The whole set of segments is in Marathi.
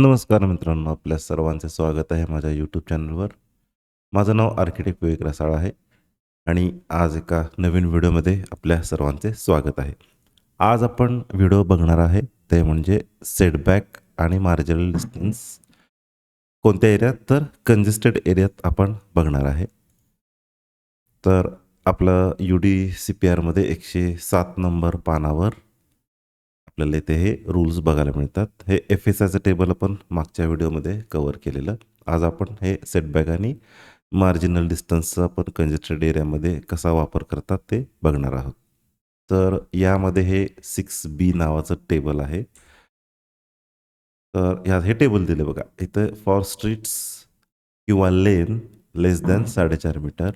नमस्कार मित्रांनो आपल्या सर्वांचे स्वागत आहे माझ्या यूट्यूब चॅनलवर माझं नाव आर्किटेक्ट विवेक रसाळ आहे आणि आज एका नवीन व्हिडिओमध्ये आपल्या सर्वांचे स्वागत आहे. आज आपण व्हिडिओ बघणार आहे ते म्हणजे सेटबॅक आणि मार्जिनल डिस्टन्स कोणत्या एरियात तर कंजेस्टेड एरियात आपण बघणार आहे. तर आपलं यू डी सी पी आरमध्ये एकशे सात नंबर पानावर आपल्याला इथे हे रूल्स बघायला मिळतात. हे एफ एस आयचं टेबल आपण मागच्या व्हिडिओमध्ये कवर केलेलं. आज आपण हे सेटबॅक आणि मार्जिनल डिस्टन्सचा आपण कंजेस्टेड एरियामध्ये कसा वापर करतात ते बघणार आहोत. तर यामध्ये हे सिक्स बी नावाचं टेबल आहे. तर ह्या हे टेबल दिले बघा. इथं फॉर स्ट्रीट्स किंवा लेन लेस दॅन साडेचार मीटर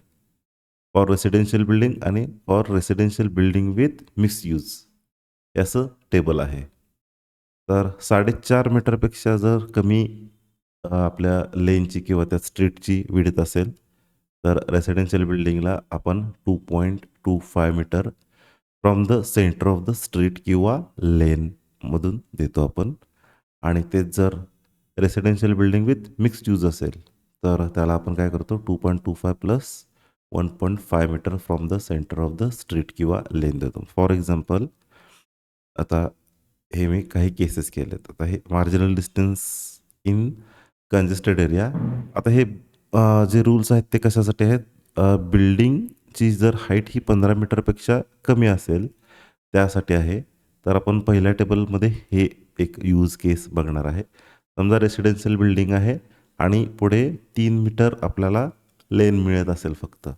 फॉर रेसिडेन्शियल बिल्डिंग आणि for residential building with mix use असं टेबल आहे. तर साडेचार मीटरपेक्षा जर कमी आपल्या लेनची किंवा त्या स्ट्रीटची विडत असेल तर रेसिडेन्शियल बिल्डिंगला आपण two point two five metre from the centre of the street किंवा लेनमधून देतो आपण. आणि तेच जर residential building with mixed use असेल तर त्याला आपण काय करतो? Two point two five plus one point five metre from the centre of the street किंवा लेन देतो. फॉर एक्झाम्पल आता हे मी काही केसेस केलेत. आता हे marginal distance in congested area आता हे अ, जे रूल्स आहेत ते कशासाठी आहेत? बिल्डिंगची जर हाईट ही पंधरा मीटरपेक्षा कमी असेल त्यासाठी आहे. तर आपण पहिल्या टेबलमध्ये हे एक यूज केस बघणार आहे. समजा रेसिडेन्शियल बिल्डिंग आहे आणि पुढे तीन मीटर आपल्याला लेन मिळत असेल फक्त.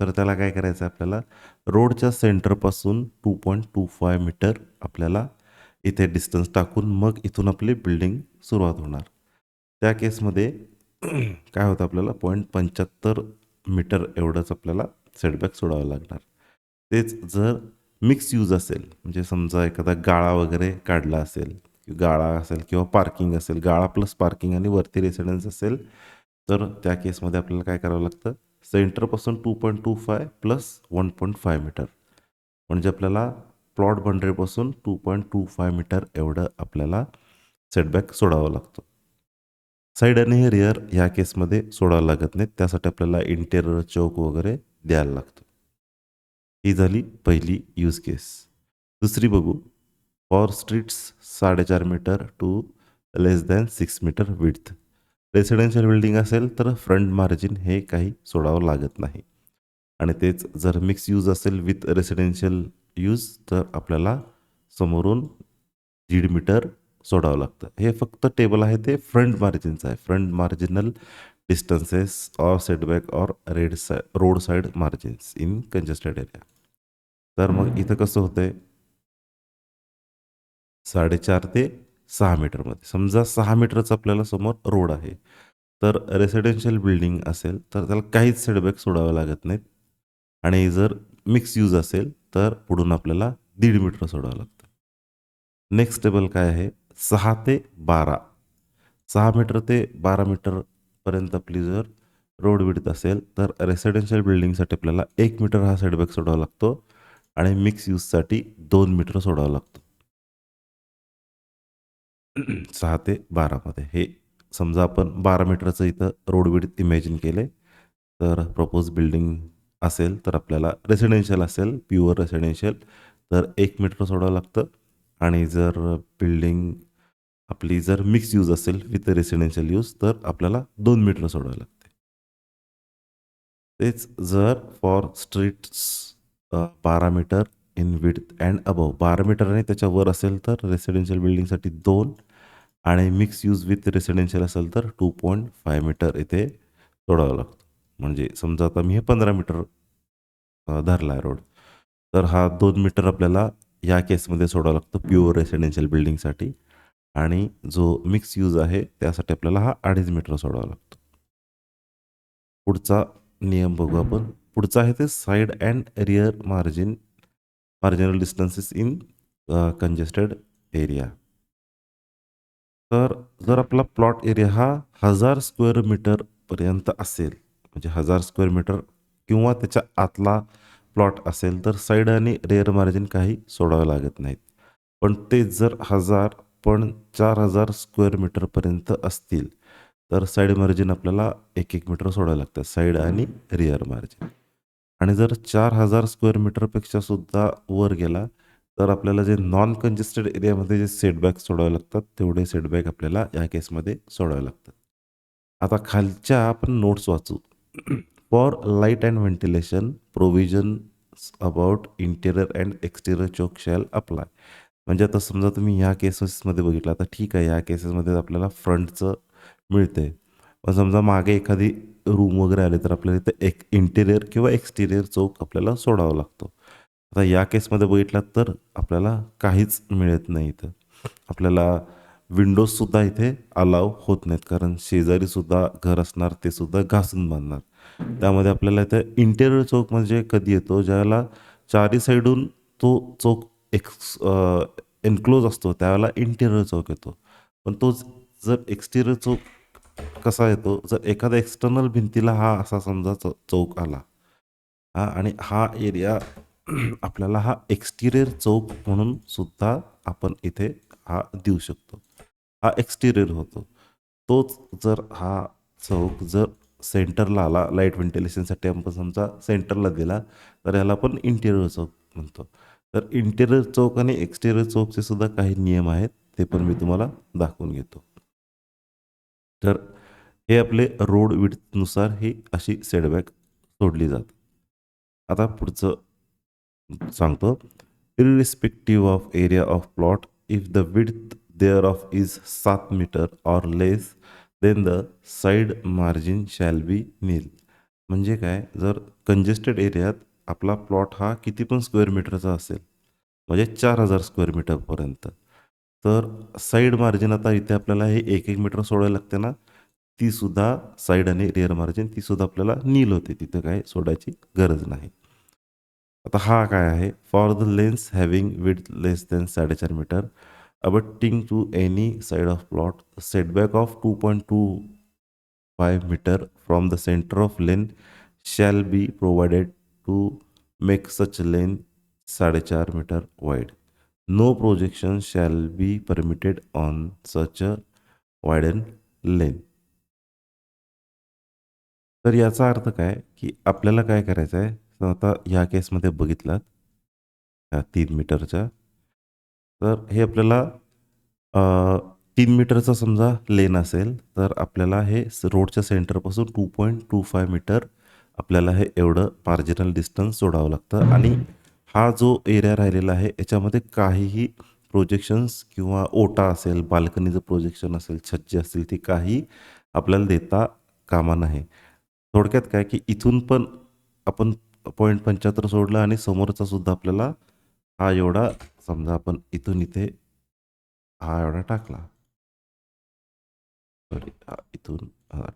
तर त्याला काय करायचं आहे आपल्याला? रोडच्या सेंटरपासून two point two five metre आपल्याला इथे डिस्टन्स टाकून मग इथून आपली बिल्डिंग सुरुवात होणार. त्या केसमध्ये काय होतं आपल्याला? पॉईंट पंच्याहत्तर मीटर एवढंच आपल्याला सेटबॅक सोडावं लागणार. तेच जर मिक्स यूज असेल म्हणजे समजा एखादा गाळा वगैरे काढला असेल गाळा असेल किंवा पार्किंग असेल गाळा प्लस पार्किंग आणि वरती रेसिडेन्स असेल तर त्या केसमध्ये आपल्याला काय करावं लागतं? सेंटरपासून two point two five plus one point five metre. म्हणजे आपल्याला plot बाउंड्रीपासून two point two five metre एवढं आपल्याला सेटबॅक सोडावं लागतो. साईड आणि रिअर ह्या केसमध्ये सोडावं लागत नाही त्यासाठी आपल्याला इंटेरियर चौक वगैरे द्यायला लागतो. ही झाली पहिली यूज केस दुसरी बघू. फॉर स्ट्रीट्स साडेचार metre to less than six metre width residential building असेल तर फ्रंट मार्जिन हे काही सोडावं लागत नाही. आणि तेच जर मिक्स यूज असेल विथ रेसिडेन्शियल यूज तर आपल्याला समोरून दीड मीटर सोडावं लागतं. हे फक्त टेबल आहे ते फ्रंट मार्जिनचं आहे. Front marginal distances or setback or rear side road side margins in congested area तर मग इथं कसं होतं आहे साडेचार ते सहा मीटरमध्ये समजा सहा मीटरचा आपल्याला समोर रोड आहे. तर रेसिडेन्शियल बिल्डिंग असेल तर त्याला काहीच सेटबॅक सोडावं लागत नाहीत. आणि जर मिक्स यूज असेल तर पुढून आपल्याला दीड मीटर सोडावं लागतं. नेक्स्ट टेबल काय आहे? सहा ते बारा. सहा मीटर ते बारा मीटरपर्यंत आपली जर रोड विडत असेल तर रेसिडेन्शियल बिल्डिंगसाठी आपल्याला एक मीटर हा सेटबॅक सोडावा लागतो. आणि मिक्स यूजसाठी दोन मीटर सोडावा लागतो. सहा ते बारामध्ये हे समजा आपण बारा मीटरचं इथं रोड इमॅजिन केले तर प्रपोज बिल्डिंग असेल तर आपल्याला रेसिडेन्शियल असेल प्युअर रेसिडेन्शियल तर एक मीटर सोडावं लागतं. आणि जर बिल्डिंग आपली जर मिक्स यूज असेल विथ रेसिडेन्शियल यूज तर आपल्याला दोन मीटर सोडावं लागते. तेच जर फॉर स्ट्रीट्स बारा metre in with and above बारा मीटर आणि त्याच्यावर असेल तर रेसिडेन्शियल बिल्डिंगसाठी दोन आणि मिक्स यूज विथ रेसिडेन्शियल असेल तर टू पॉईंट फाय मीटर इथे सोडावं लागतं. म्हणजे समजा आता मी हे पंधरा मीटर धरला आहे रोड तर हा दोन मीटर आपल्याला या केसमध्ये सोडावं लागतं प्युअर रेसिडेन्शियल बिल्डिंगसाठी आणि जो मिक्स यूज आहे त्यासाठी आपल्याला हा अडीच मीटर सोडावा लागतो. पुढचा नियम बघू आपण. पुढचा आहे ते side and rear margin marginal distances in congested area तर जर आपला प्लॉट एरिया हा हजार स्क्वेअर मीटरपर्यंत असेल म्हणजे हजार स्क्वेअर मीटर किंवा त्याच्या आतला प्लॉट असेल तर साईड आणि रेअर मार्जिन काही सोडावं लागत नाहीत. पण ते जर हजार पण चार हजार स्क्वेअर मीटरपर्यंत असतील तर साईड मार्जिन आपल्याला एक एक मीटर सोडावं लागतं साईड आणि रिअर मार्जिन. आणि जर चार हजार स्क्वेअर मीटरपेक्षा सुद्धा वर गेला तर आपल्याला जे नॉन कंजेस्टेड एरियामध्ये जे सेटबॅक सोडावे लागतात तेवढे सेटबॅक आपल्याला या केसमध्ये सोडावे लागतात. आता खालच्या आपण नोट्स वाचू. For light and ventilation provision about interior and exterior chowk shall apply म्हणजे आता समजा तुम्ही ह्या केसेसमध्ये बघितलं आता ठीक आहे या केसेसमध्ये आपल्याला फ्रंटचं मिळते पण समजा मागे एखादी रूम वगैरे आले तर आपल्याला इथं एक इंटेरियर किंवा एक्सटेरियर चौक आपल्याला सोडावा लागतो. आता या केसमध्ये बघितलात तर आपल्याला काहीच मिळत नाही इथं. आपल्याला विंडोजसुद्धा इथे अलाव होत नाहीत. कारण शेजारीसुद्धा घर असणार ते सुद्धा घासून बांधणार. त्यामध्ये आपल्याला इथं इंटेरियर चौक म्हणजे कधी येतो ज्याला चारी साईडून तो चौक एक्स एन्क्लोज असतो त्यावेळेला इंटेरियर चौक येतो. पण तो जर एक्सटेरियर चौक कसा येतो जर एखाद्या एक्सटर्नल भिंतीला हा असा समजा चौक आला हा आणि हा एरिया आपल्याला हा एक्सटिरियर चौक म्हणून सुद्धा आपण इथे हा देऊ शकतो. हा एक्सटिरियर होतो. तोच जर हा चौक जर सेंटरला आला लाइट व्हेंटिलेशनसाठी आपण समजा सेंटरला दिला तर याला आपण इंटेरियर चौक म्हणतो. तर इंटेरियर चौक आणि एक्सटेरियर चौकचे सुद्धा काही नियम आहेत ते पण मी तुम्हाला दाखवून घेतो. तर हे आपले रोड विडनुसार ही अशी सेडबॅक सोडली जात. आता पुढचं सांगतो irrespective of area of plot if the width thereof is सात metre or less then the side margin shall be nil म्हणजे काय? जर कंजेस्टेड एरियात आपला प्लॉट हा किती पण स्क्वेअर मीटरचा असेल म्हणजे चार हजार स्क्वेअर मीटरपर्यंत तर साईड मार्जिन आता इथे आपल्याला हे एक एक मीटर सोडायला लागते ना तीसुद्धा साईड आणि रिअर मार्जिन तीसुद्धा आपल्याला नील होते. तिथं काय सोडायची गरज नाही. आता हा काय आहे? For the lanes having with less than साडेचार metre abutting to any side of plot setback of two point two five metre from the centre of lane shall be provided to make such lane साडेचार metre wide no projection shall be permitted on such a widen lane तर याचा अर्थ काय? की आपल्याला काय करायचं आहे तर आता ह्या केसमध्ये बघितलात ह्या तीन मीटरच्या. तर हे आपल्याला तीन मीटरचा समजा लेन असेल तर आपल्याला हे रोडच्या सेंटरपासून two point two five metre आपल्याला हे एवढं मार्जिनल डिस्टन्स सोडावं लागतं. आणि हा जो एरिया राहिलेला आहे याच्यामध्ये काहीही प्रोजेक्शन्स किंवा ओटा असेल बाल्कनीचं प्रोजेक्शन असेल छज्जे असतील ती काही आपल्याला देता कामा नाही थोडक्यात काय की इथून पण आपण पॉईंट पंच्याहत्तर सोडला आणि समोरचा सुद्धा आपल्याला हा एवढा समजा आपण इथून इथे हा एवढा टाकला. सॉरी इथून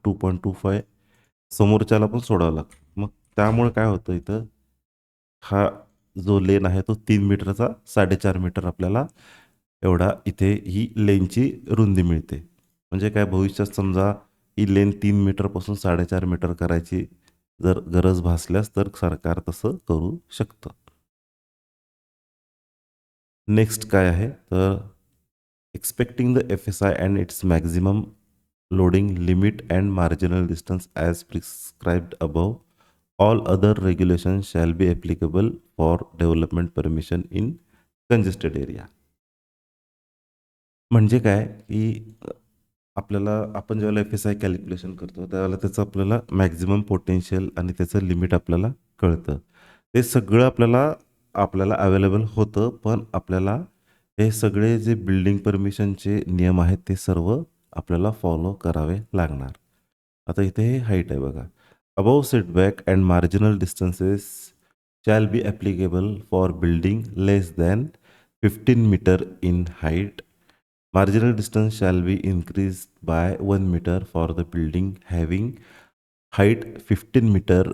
टू पॉईंट टू फाय समोरच्याला पण सोडावं लागतं. मग त्यामुळे काय होतं इथं? हा जो लेन आहे तो तीन मीटरचा साडेचार मीटर आपल्याला एवढा इथे ही लेनची रुंदी मिळते. म्हणजे काय भविष्यात समजा ही लेन तीन मीटरपासून साडेचार मीटर करायची जर गरज भासल्यास तर सरकार तसं करू शकतं. नेक्स्ट काय आहे? तर expecting the F S I and its maximum loading limit and marginal distance as prescribed above all other regulation shall be applicable for development permission in congested area म्हणजे काय? की आपल्याला आपण ज्यावेळेला एफ एस आय कॅल्क्युलेशन करतो त्यावेळेला त्याचं आपल्याला मॅक्झिमम पोटेन्शियल आणि त्याचं लिमिट आपल्याला कळतं. ते सगळं आपल्याला आपल्याला अवेलेबल होतं पण आपल्याला हे सगळे जे बिल्डिंग परमिशनचे नियम आहेत ते सर्व आपल्याला फॉलो करावे लागणार. आता इथे हे हाईट आहे बघा. Above setback and marginal distances shall be applicable for building less than fifteen metre in height marginal distance shall be increased by 1 meter for the building having height 15 meter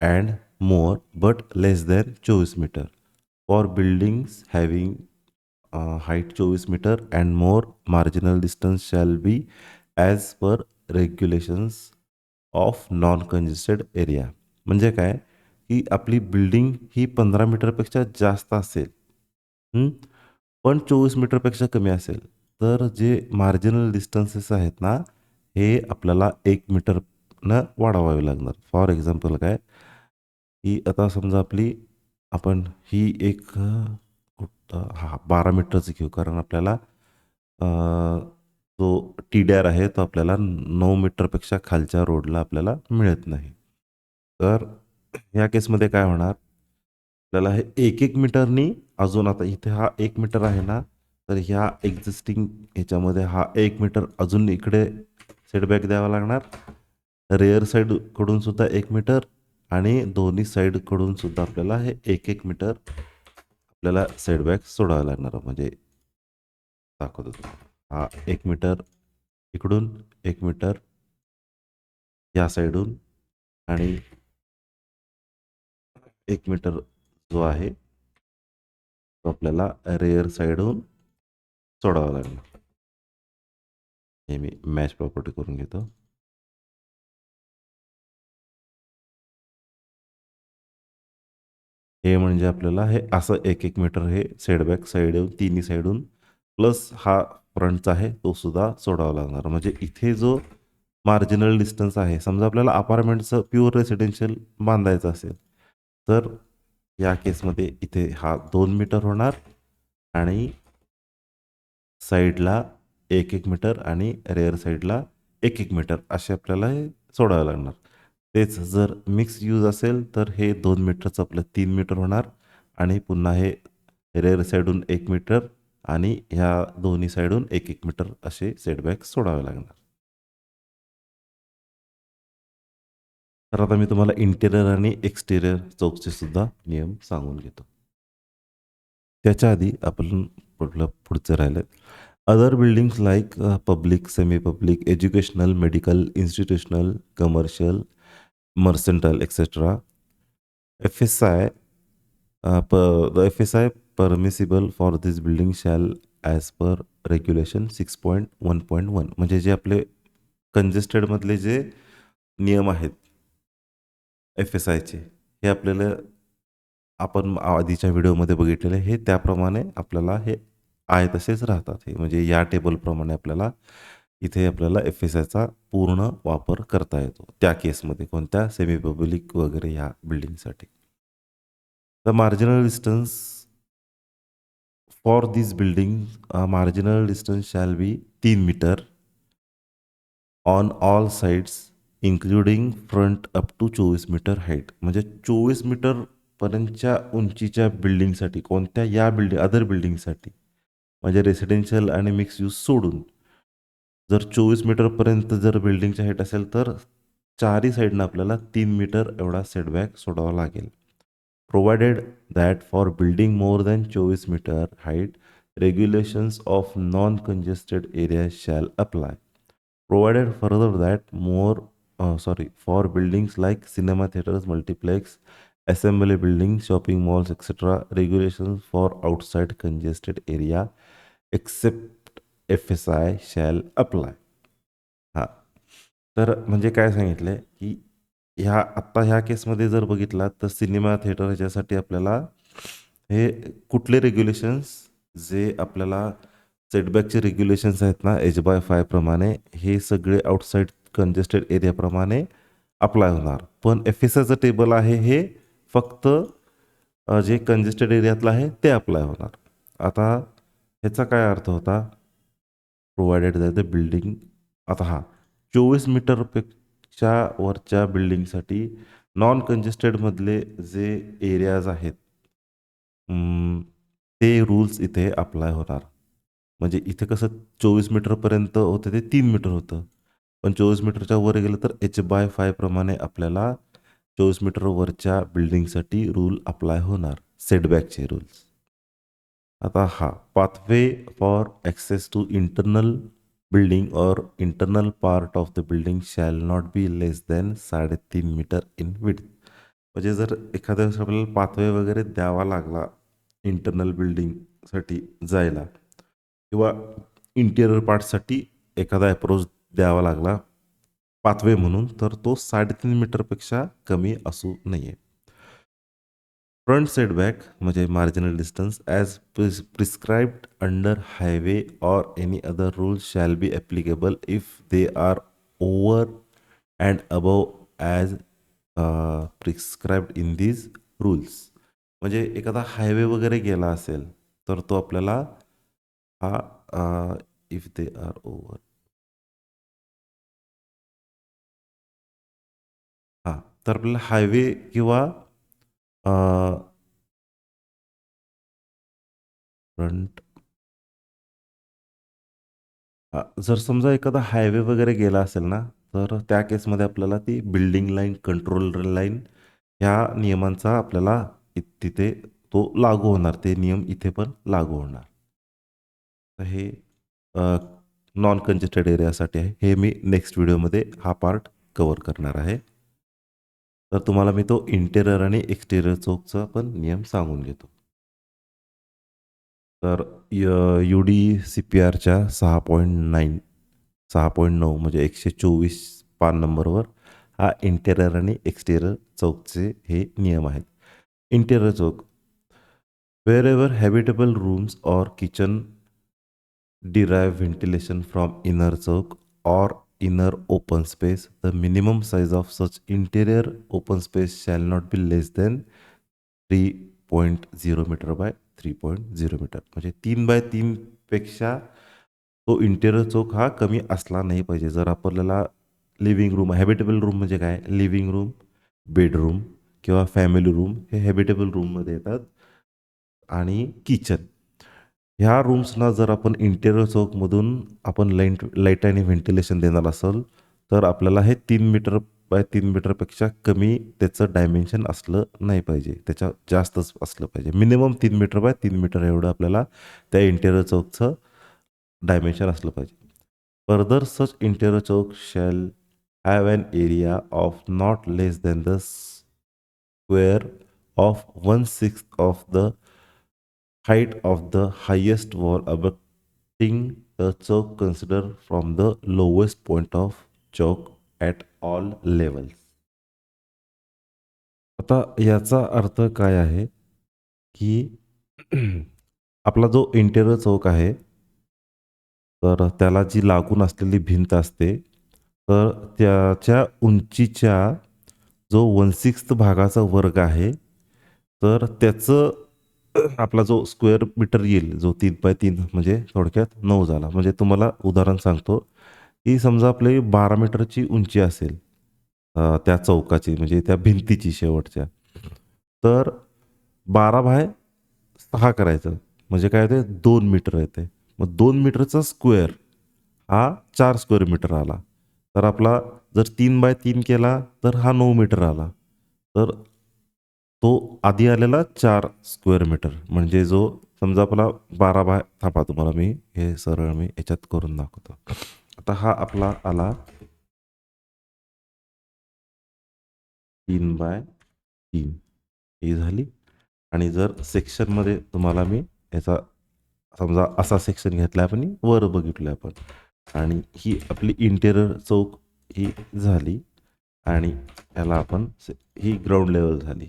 and more but less than 24 meter for buildings having uh, height 24 meter and more marginal distance shall be as per regulations of non congested area म्हणजे काय की आपली बिल्डिंग ही पंधरा मीटरपेक्षा जास्त असेल पण चोवीस मीटरपेक्षा कमी असेल तर जे मार्जिनल डिस्टन्सेस आहेत ना हे आपल्याला एक मीटरनं वाढवावे लागणार. फॉर एक्झाम्पल काय? की आता समजा आपली आपण ही एक कुठं? हा बारा मीटरचं घेऊ. कारण आपल्याला जो टी डी आर आहे तो आपल्याला नऊ मीटरपेक्षा खालच्या रोडला आपल्याला मिळत नाही. तर या केसमध्ये काय होणार? आपल्याला हे एक एक मीटरनी अजून आता इथे हा एक मीटर आहे ना तर ह्या एक्झिस्टिंग ह्याच्यामध्ये हा एक मीटर अजून इकडे सेटबॅक द्यावा लागणार. रेअर साईडकडून सुद्धा एक मीटर आणि दोन्ही साईडकडून सुद्धा आपल्याला हे एक एक मीटर आपल्याला सेटबॅक सोडावं लागणार. म्हणजे दाखवतो हा एक मीटर इकडून एक मीटर या साईडून आणि एक मीटर जो आहे तो आपल्याला रेअर साईडहून सोडावं लागणार हे मी मॅच प्रॉपर्टी करून घेतो. हे म्हणजे आपल्याला हे असं एक एक मीटर हे सेटबॅक साईड येऊन तिन्ही साईडून प्लस हा फ्रंटचा आहे तो सुद्धा सोडावा लागणार. म्हणजे इथे जो मार्जिनल डिस्टन्स आहे समजा आपल्याला अपार्टमेंटचं प्युअर रेसिडेन्शियल बांधायचं असेल तर या केसमध्ये इथे हा दोन मीटर होणार आणि साईडला एक एक मीटर आणि रेअर साईडला एक एक मीटर असे आपल्याला हे सोडावं लागणार. तेच जर मिक्स यूज असेल तर हे दोन मीटरचं आपलं तीन मीटर होणार आणि पुन्हा हे रेअर साईडून एक मीटर आणि ह्या दोन्ही साईडून एक एक मीटर असे सेटबॅक सोडावे लागणार. तर आता मी तुम्हाला इंटेरियर आणि एक्सटेरियर चौकचे सुद्धा नियम सांगून घेतो. त्याच्या आधी आपण पुढलं पुढचं राहिलं other buildings like public semi public educational medical institutional commercial mercantile etcetera F S I प the F S I permissible for this building shall as per regulation six point one point one म्हणजे जे आपले कंजेस्टेडमधले जे नियम आहेत एफ एस आयचे हे आपल्याला आपण आधीच्या व्हिडिओमध्ये बघितलेले हे त्याप्रमाणे आपल्याला हे आहे तसेच राहतात हे. म्हणजे या टेबलप्रमाणे आपल्याला इथे आपल्याला एफ एस आयचा पूर्ण वापर करता येतो त्या केसमध्ये कोणत्या सेमी पब्लिक वगैरे ह्या बिल्डिंगसाठी the marginal distance for this building marginal distance shall be तीन metre on all sides including front up to चोवीस मीटर हाईट म्हणजे चोवीस मीटर पर्यंतच्या उंचीच्या बिल्डिंगसाठी कोणत्या या बिल्डिंग अदर बिल्डिंगसाठी म्हणजे रेसिडेन्शियल आणि मिक्स यूज सोडून जर चोवीस मीटरपर्यंत जर बिल्डिंगची हाईट असेल तर चारही साईडनं आपल्याला तीन मीटर एवढा सेटबॅक सोडावा लागेल. Provided that for building more than चोवीस metre height regulations of non congested area shall apply provided further that more sorry for buildings like cinema theatres multiplex assembly buildings shopping malls etc regulations for outside congested area except fsi shall apply. हां. तर म्हणजे काय सांगितलं आहे की ह्या आत्ता ह्या केसमध्ये जर बघितला तर सिनेमा थिएटर ह्याच्यासाठी आपल्याला हे कुठले रेग्युलेशन्स जे आपल्याला सेटबॅकचे रेग्युलेशन्स आहेत ना एच बाय फाय प्रमाणे हे सगळे आउटसाईड कंजेस्टेड एरियाप्रमाणे अप्लाय होणार. पण एफ एस आयचं टेबल आहे हे फक्त जे कंजेस्टेड एरियातलं आहे ते अप्लाय होणार. आता ह्याचा काय अर्थ होता? प्रोव्हायडेड दॅट द बिल्डिंग आता हा चोवीस मीटरपेक्षा वरच्या बिल्डिंगसाठी नॉन कंजेस्टेडमधले जे एरियाज आहेत ते रूल्स इथे अप्लाय होणार. म्हणजे इथे कसं चोवीस मीटरपर्यंत होतं ते तीन मीटर होतं. पण चोवीस मीटरच्या वर गेलं तर एच बाय फायप्रमाणे आपल्याला चोवीस मीटर वरच्या बिल्डिंगसाठी रूल अप्लाय होणार सेटबॅकचे रूल्स आता हा pathway for access to internal building or internal part of the building shall not be less than साडेतीन मीटर इन विड म्हणजे जर एखाद्या वेळेस आपल्याला पाथवे वगैरे द्यावा लागला इंटरनल बिल्डिंगसाठी जायला किंवा इंटिरियर पार्टसाठी एखादा अप्रोच द्यावा लागला पाथवे म्हणून तर तो साडेतीन मीटरपेक्षा कमी असू नये. फ्रंट सेटबॅक म्हणजे marginal distance as prescribed under highway or any other rule shall be applicable if they are over and above as prescribed in these rules म्हणजे एखादा हायवे वगैरे गेला असेल तर तो आपल्याला हा इफ दे आर ओवर तर आपल्याला हायवे किंवा फ्रंट जर समजा एखादा हायवे वगैरे गेला असेल ना तर त्या केसमध्ये आपल्याला ती बिल्डिंग लाईन कंट्रोल लाईन ह्या नियमांचा आपल्याला तिथे तो लागू होणार ते नियम इथे पण लागू होणार. तर हे नॉन कंजेस्टेड एरियासाठी आहे. हे मी नेक्स्ट व्हिडिओमध्ये हा पार्ट कवर करणार आहे. तर तुम्हाला मी तो इंटेरियर आणि एक्सटेरियर चौकचा पण नियम सांगून घेतो. तर यू डी सी पी आरच्या सहा पॉईंट नाईन सहा पॉईंट नऊ म्हणजे एकशे चोवीस पान नंबरवर हा इंटेरियर आणि एक्सटेरियर चौकचे हे नियम आहेत. Interior chowk wherever habitable rooms or kitchen derive ventilation from inner chowk or inner open space, the minimum size of such interior open space shall not be less than three point zero metre by three point zero metre म्हणजे तीन बाय तीनपेक्षा तो इंटेरियर चौक हा कमी असला नाही पाहिजे. जर आपल्याला लिव्हिंग रूम हॅबिटेबल रूम म्हणजे काय? लिव्हिंग रूम बेडरूम किंवा फॅमिली रूम हे हॅबिटेबल रूममध्ये येतात. आणि किचन ह्या रूम्सना जर आपण इंटेरियर चौकमधून आपण लाइट लाइट आणि व्हेंटिलेशन देणार असेल तर आपल्याला हे तीन मीटर बाय तीन मीटरपेक्षा कमी त्याचं डायमेन्शन असलं नाही पाहिजे. त्याच्या जास्तच असलं पाहिजे. मिनिमम तीन मीटर बाय तीन मीटर एवढं आपल्याला त्या इंटेरियर चौकचं डायमेन्शन असलं पाहिजे. Further such interior chowk shall have an area of not less than the square of one six of the height of the highest wall abutting the chalk considered from the lowest point of chalk at all levels. आता याचा अर्थ काय आहे की आपला जो इंटेरियर चौक आहे तर त्याला जी लागून असलेली भिंत असते तर त्याच्या उंचीच्या जो वन सिक्स्थ भागाचा वर्ग आहे तर त्याचं आपला जो स्क्वेअर मीटर येईल जो तीन बाय तीन म्हणजे थोडक्यात नऊ झाला. म्हणजे तुम्हाला उदाहरण सांगतो की समजा आपली बारा मीटरची उंची असेल त्या चौकाची म्हणजे त्या भिंतीची शेवटच्या तर बारा बाय सहा करायचं. म्हणजे काय होते दोन मीटर येते मग दोन मीटरचा स्क्वेअर हा चार स्क्वेअर मीटर आला. तर आपला जर तीन बाय तीन केला तर हा नऊ मीटर आला. तर तो आधी आलेला चार स्क्वेअर मीटर. म्हणजे जो समजा आपला बारा बाय थांबा तुम्हाला मी हे सरळ मी याच्यात करून दाखवतो. आता हा आपला आला तीन बाय तीन. ही झाली. आणि जर सेक्शनमध्ये तुम्हाला मी याचा समजा असा सेक्शन घेतला आपण वर बघितलं आपण. आणि ही आपली इंटेरियर चौक ही झाली. आणि याला आपण ही ग्राउंड लेवल झाली.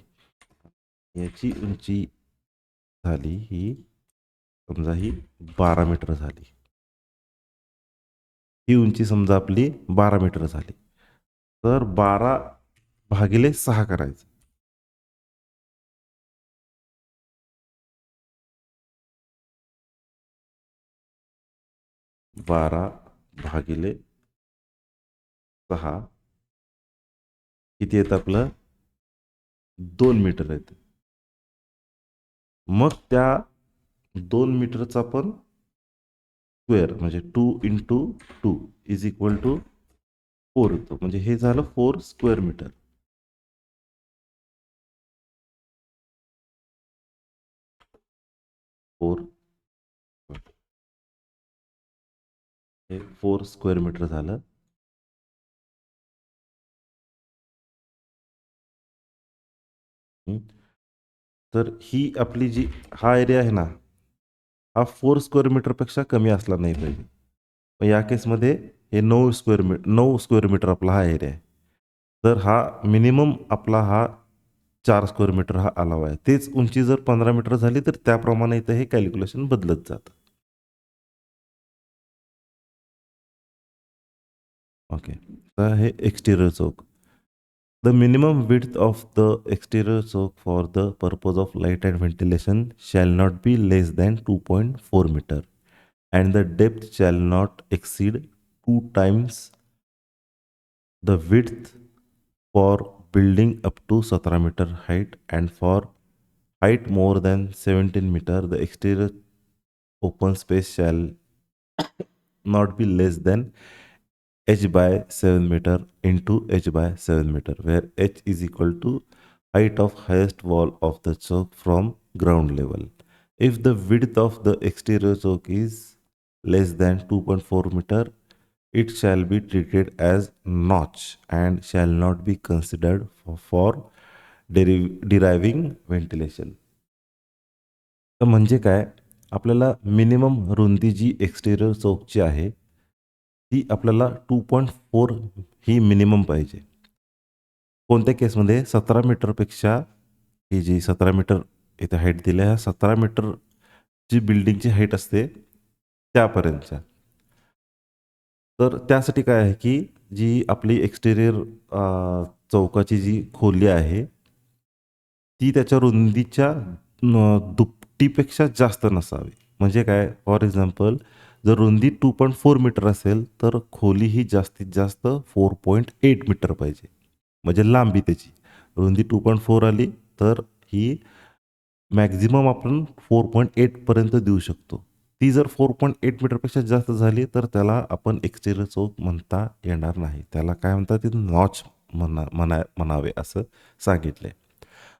याची उंची झाली ही समजा ही बारा मीटर झाली. ही उंची समजा आपली बारा मीटर झाली. तर बारा भागिले सहा करायचं. बारा भागिले सहा किती येतं आपलं? दोन मीटर येतं. मग त्या दोन मीटरचा पण स्क्वेअर म्हणजे two into two is equal to four येतो म्हणजे हे झालं फोर स्क्वेअर मीटर फोर हे फोर स्क्वेअर मीटर झालं. तर ही आपली जी हा एरिया आहे ना हा फोर स्क्वेअर मीटरपेक्षा कमी असला नाही पाहिजे. मग या केसमध्ये हे नऊ स्क्वेअर मी नऊ स्क्वेअर मीटर आपला हा एरिया आहे. तर हा मिनिमम आपला हा चार स्क्वेअर मीटर हा अलाव आहे. तेच उंची जर पंधरा मीटर झाली तर त्याप्रमाणे इथं हे कॅल्क्युलेशन बदलत जातं. ओके तर हे एक्सटिरियर चौक. The minimum width of the exterior soak for the purpose of light and ventilation shall not be less than 2.4 meter and the depth shall not exceed 2 times the width for building up to 17 meter height and for height more than 17 meter the exterior open space shall not be less than h by 7 meter into h by 7 meter where h is equal to height of highest wall of the chalk from ground level if the width of the exterior chalk is less than 2.4 meter it shall be treated as notch and shall not be considered for, for deriv- deriving ventilation तर म्हणजे काय आपल्याला मिनिमम रुंदी जी एक्सटेरियर चौकची आहे ती आपल्याला टू पॉईंट फोर ही मिनिमम पाहिजे. कोणत्या केसमध्ये? सतरा मीटरपेक्षा ही जी सतरा मीटर इथे हाईट दिली आहे सतरा मीटर जी बिल्डिंगची हाईट असते त्यापर्यंतच्या. तर त्यासाठी काय आहे की जी आपली एक्सटेरियर चौकाची जी खोली आहे ती त्याच्या रुंदीच्या दुपटीपेक्षा जास्त नसावी. म्हणजे काय? फॉर एक्झाम्पल जर रुंदी टू पॉईंट फोर मीटर असेल तर खोली ही जास्तीत जास्त फोर पॉईंट एट मीटर पाहिजे. म्हणजे लांबी त्याची. रुंदी टू पॉईंट फोर आली तर ही मॅक्झिमम आपण फोर पॉईंट एटपर्यंत देऊ शकतो. ती जर फोर पॉईंट एट मीटरपेक्षा जास्त झाली तर त्याला आपण एक्सटेरियर चौक म्हणता येणार नाही. त्याला काय म्हणतात ते नॉच म्हणा म्हणा म्हणावे असं सांगितलं आहे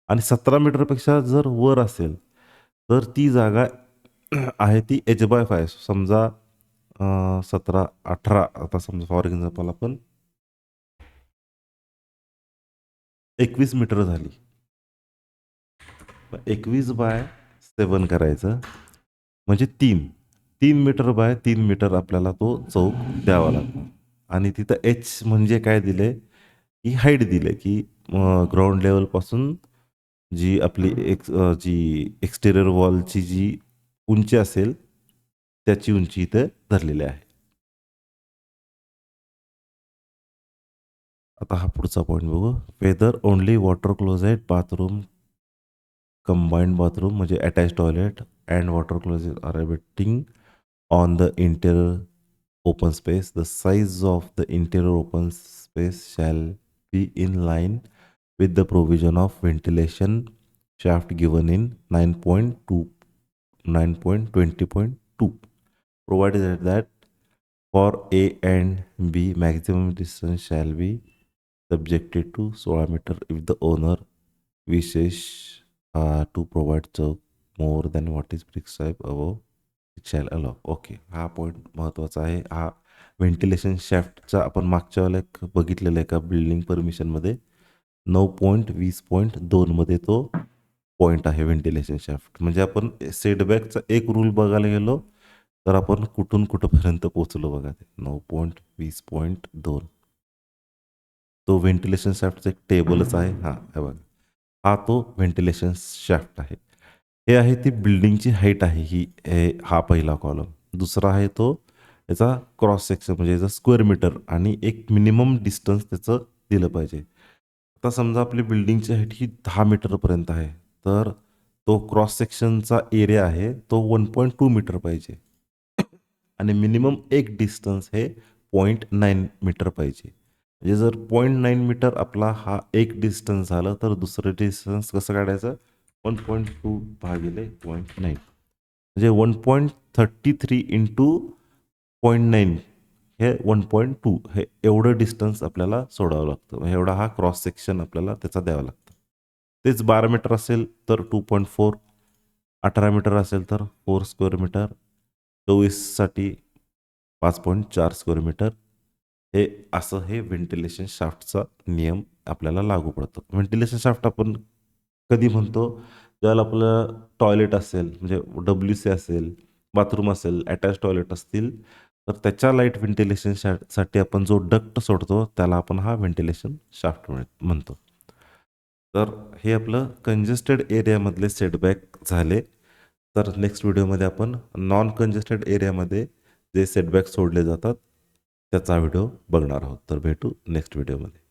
आणि सतरा मीटरपेक्षा जर वर असेल तर ती जागा आहे ती एच बाय फाय समजा अं, सतरा अठरा. आता समजा फॉर एक्झाम्पल आपण एकवीस मीटर झाली. एकवीस बाय सेवन करायचं. म्हणजे तीन. तीन मीटर बाय तीन मीटर आपल्याला तो चौक द्यावा लागतो. आणि तिथं एच म्हणजे काय दिले? की हाईट दिले. की ग्राउंड लेवलपासून जी आपली एक्स जी एक्सटेरियर वॉलची जी उंची असेल त्याची उंची इथं धरलेली आहे. आता हा पुढचा पॉईंट बघू. Whether only water closet bathroom combined bathroom म्हणजे attach toilet and water closet are waiting on the interior open space the size of the interior open space shall be in line with the provision of ventilation shaft given in nine point two 9.20.2 provided that for a and b maximum distance shall be subjected to 16 meter if the owner wishes uh, to provide chalk more than what is prescribed above it shall allow okay हा पॉईंट महत्त्वाचा आहे हा व्हेंटिलेशन शॅफ्टचा आपण मागच्या वेळेला एक बघितलेला आहे का बिल्डिंग परमिशनमध्ये नऊ पॉईंट वीस पॉईंट दोनमध्ये तो पॉईंट आहे व्हेंटिलेशन शाफ्ट म्हणजे आपण सेटबॅकचा एक रूल बघायला गेलो तर आपण कुठून कुठंपर्यंत पोचलो बघा ते. नऊ पॉईंट वीस पॉईंट दोन. तो व्हेंटिलेशन शाफ्टचा एक टेबलच आहे. हा हे बघा. हा तो व्हेंटिलेशन शॅफ्ट आहे. हे आहे ती बिल्डिंगची हाईट आहे. ही हा पहिला कॉलम दुसरा आहे तो याचा क्रॉस सेक्शन म्हणजे याचा स्क्वेअर मीटर आणि एक मिनिमम डिस्टन्स त्याचं दिलं पाहिजे. आता समजा आपली बिल्डिंगची हाईट ही दहा मीटरपर्यंत आहे. तर तो क्रॉस सेक्शनचा एरिया आहे तो वन पॉईंट टू मीटर पाहिजे. आणि मिनिमम एक डिस्टन्स हे पॉईंट नाईन मीटर पाहिजे. म्हणजे जर पॉईंट नाईन मीटर आपला हा एक डिस्टन्स झालं तर दुसरं डिस्टन्स कसं काढायचं? वन पॉईंट टू भागिले पॉईंट नाईन म्हणजे one point thirty three into point nine हे वन पॉईंट टू हे एवढं डिस्टन्स आपल्याला सोडावं लागतं. एवढा हा क्रॉस सेक्शन आपल्याला त्याचा द्यावा लागतं. तेच बारा मीटर असेल तर टू पॉईंट फोर अठरा मीटर असेल तर फोर स्क्वेअर मीटर चोवीससाठी पाच पॉईंट चार स्क्वेअर मीटर हे असं हे व्हेंटिलेशन शाफ्टचा नियम आपल्याला लागू पडतो. व्हेंटिलेशन शाफ्ट आपण कधी म्हणतो? ज्यावेळेला आपलं टॉयलेट असेल म्हणजे डब्ल्यू सी असेल बाथरूम असेल अटॅच टॉयलेट असतील तर त्याच्या लाइट व्हेंटिलेशनसाठी आपण जो डक्ट सोडतो त्याला आपण हा व्हेंटिलेशन शाफ्ट म्हणतो. तर हे आपलं कंजेस्टेड एरियामधले सेटबॅक झाले. तर नेक्स्ट व्हिडिओमध्ये आपण नॉन कंजेस्टेड एरियामध्ये जे सेटबॅक सोडले जातात त्याचा व्हिडिओ बघणार आहोत. तर भेटू नेक्स्ट व्हिडिओमध्ये